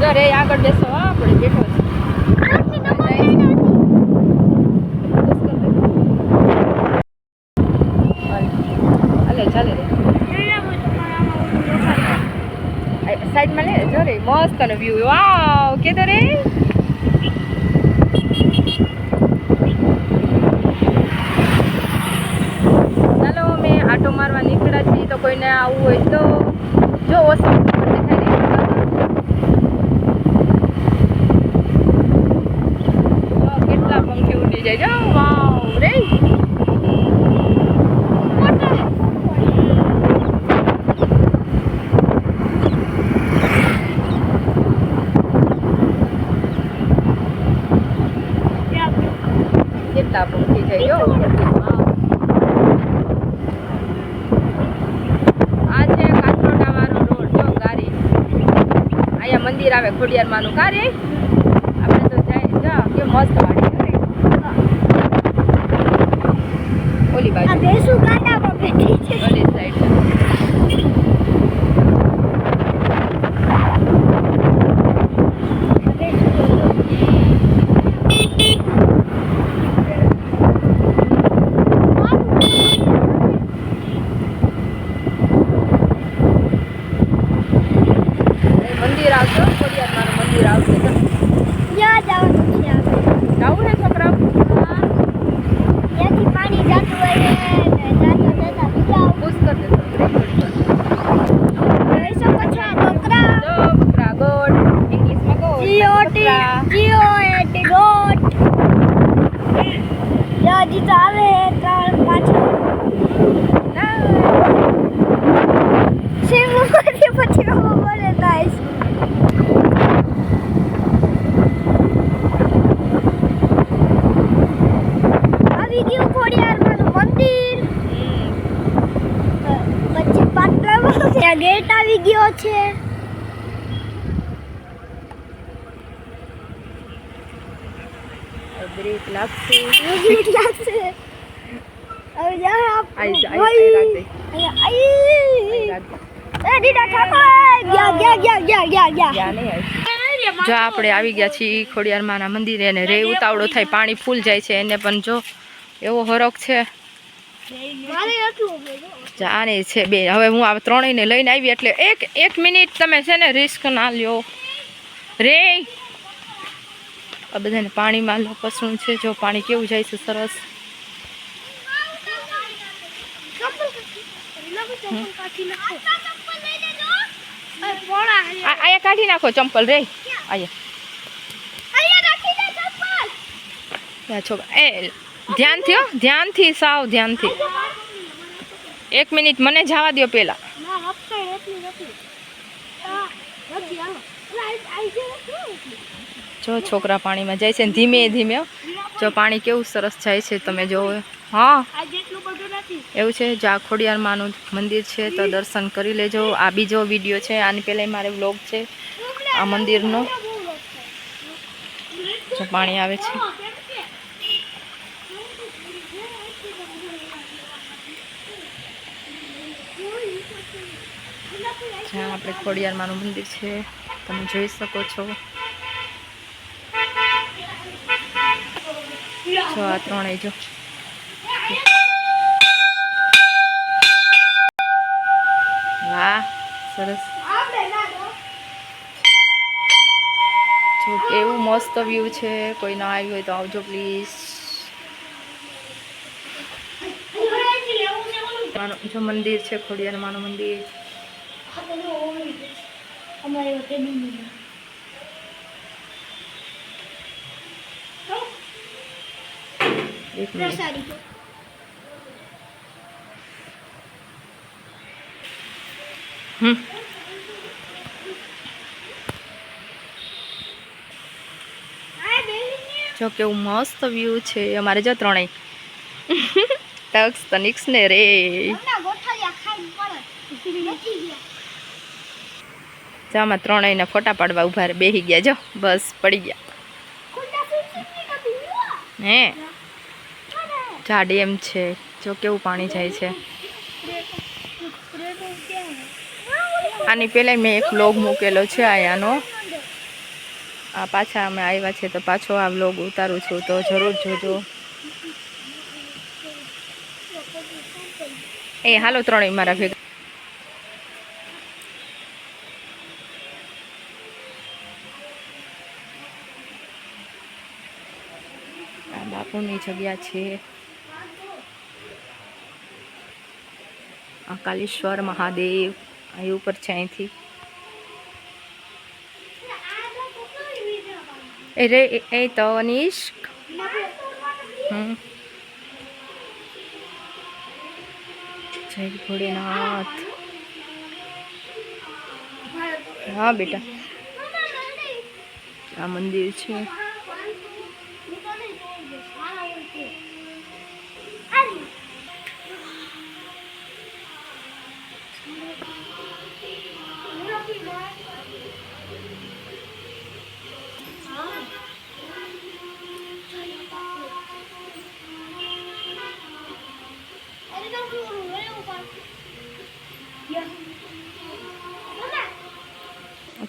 જો આગળ બેસો આપણે બેઠો સાઈડમાં લે જો રે મસ્ત નો વ્યૂ વાવ કેતો રે ચાલો અમે આટો મારવા નીકળ્યા છીએ તો કોઈને આવવું હોય તો જો ઓછો દેખાય જો કેટલા પંખી ઉડી જાય જો વાવ રે કેટલા પંખી છે જો આ છે કાથરોડા વાળો રોડ જો ગાડી અહીંયા મંદિર આવે ખોડિયાર માનું કારે આપણે તો જાય જા કે મસ્ત વાડી છે રે. ઓલી બાજુ ઓલી સાઈડ મંદિર આવશે હો, ખોડિયાર માનું મંદિર આવશે તો જાવું ને છોકરા પુશ કરી દેજો બ્રેક થોડી વાર. જો બકરા ગોળ ઇંગ્લિશમાં કહો બકરા. હજી તો આવે ત્રણ પાછળ ના. શિવમાંથી પછી ખબર પડે ગાઈસ આવી ગયું ખોડિયારમાંનું મંદિર. પછી પાટલામાં ત્યાં ગેટ આવી ગયો છે. બ્રેક લાગશે. ગેટ લાગશે. હવે જા આપ આઈ આઈ આઈ રાખ દે. અહીંયા આઈ રાખ દે. એ દીડા ઠાકોર ગયા ગયા ગયા ગયા ગયા ગયા. નહીં જો આપણે આવી ગયા છીએ ખોડિયાર માના મંદિરે અને રે ઉતાવળો થાય પાણી ફૂલ જાય છે એને પણ જો. એવો હરખ છે. જાણે છે બે. હવે હું આ ત્રણેયને લઈને આવી એટલે એક એક મિનિટ તમે છે ને રિસ્ક ના લ્યો. રે. આ બધાને પાણીમાં લો પસણું છે જો પાણી કેવું જાય છે સરસ. અહીંયા કાઢી નાખો ચંપલ રે. અહીંયા ત્યાં છોકરા એ ધ્યાનથી હો ધ્યાનથી સાવ ધ્યાનથી. એક મિનિટ મને જવા દો પહેલા જો છોકરા પાણીમાં જાય છે ધીમે ધીમે જો પાણી કેવું સરસ જાય છે તમે જોવો. હા. એવું છે જો આ ખોડિયારમાંનું મંદિર છે તો દર્શન કરી લેજો. આ બીજો વીડિયો છે આની પહેલાં મારે વ્લોગ છે. આ મંદિરનો. જો પાણી આવે છે. જ્યાં આપણે ખોડિયાર માનું મંદિર છે, તમે જોઈ શકો છો. જો આ ત્રણેય જો. વાહ, સરસ. જો કેવું મસ્ત વ્યૂ છે, કોઈ ના આવ્યું હોય તો આવજો પ્લીઝ જો મંદિર છે ખોડિયાર માનું મંદિર અમારે ટેબલ એક મિનિટ પ્રસાદી હમ જો કેવું મસ્ત વ્યૂ છે અમારે જો ત્રણેય ટક્સ તનિક્સ ને રે જો આમાં ત્રણેયને ફોટા પાડવા ઊભા બેહી ગયા, જો, બસ પડી ગયા. હે? જા ડેમ છે. જો કેવું પાણી જાય છે. આની પહેલાં મેં એક વ્લોગ મૂકેલો છે આયાનો. આ પાછા અમે આવ્યા છે તો પાછો આ વ્લોગ ઉતારું છું તો જરૂર જોજો. એ, હાલો ત્રણેય મારા ભેગા. આ જગ્યા છે. કાલેશ્વર મહાદેવ અહીં ઉપર છે અહીંથી. એ રે એ- તો નિષ્ક જય ભોળેનાથ. હા, બેટા. આ મંદિર છે.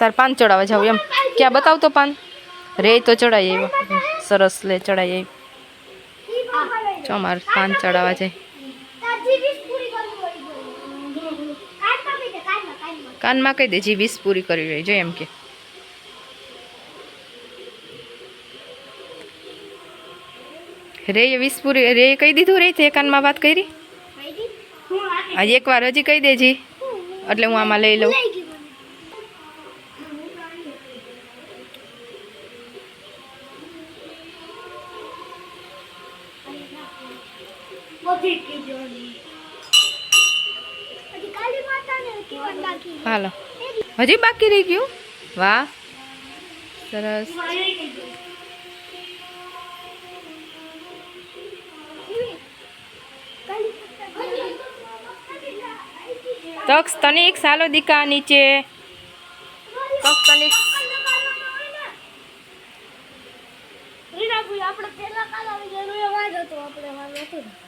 તાર પાન ચડાવવા જાવ એમ. ક્યાં બતાવ તો પાન? રે તો ચડાઈ આવ્યો. સરસ લે ચડાઈ આવી. ચો મારે પાન ચડાવવા જાય કાનમાં કહી દે જી વીસ પૂરી કરી રહી જો એમ કે. રે એ વીસ પૂરી રે કહી દીધું રે તે કાનમાં વાત કરી? હજી એકવાર હજી કહી દેજી. એટલે હું આમાં લઈ લઉં. હાલો. હજી બાકી રહી ગયું? વાહ. સરસ. તક્ષ તનિક સાલો દીકા નીચે. તક્ષ તનિક આપણે પેલા કાલ આવી ગયેલું એ હતો, આપણે વાંધો હતો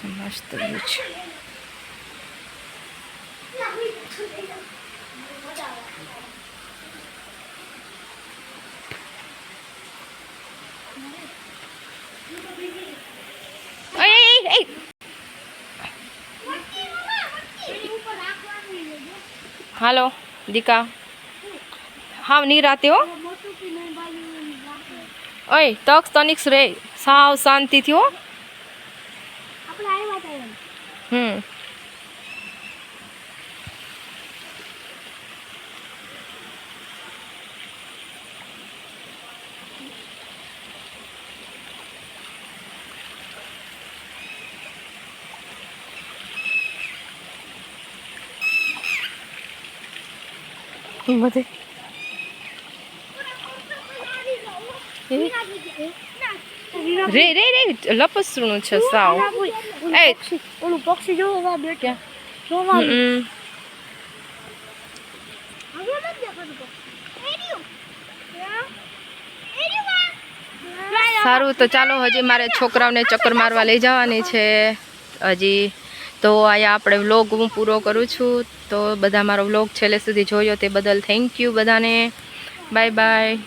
હમ. બાકી થઈ ગયું મસ્ત view છે ઓય, ઓય, ઓય, હાલો દીકા હાવ નિરાતે હો ઓય તક્ષ તનિક્ષ રે સાવ શાંતિથી હો આપણે આવ્યા હતા એમ. હમ બધે. રે રે રે લપસણું છે સાવ. એ. ઓલું પક્ષી જોવા વા બેઠા. જોવા. સારું તો ચાલો હજી મારે છોકરાઓને ચક્કર મારવા લઈ જવાની છે. હજી તો અહીંયા આપણે વ્લોગ હું પૂરો કરું છું. તો બધા મારો વ્લોગ છેલ્લે સુધી જોયો તે બદલ થેન્ક યુ બધાને. Bye bye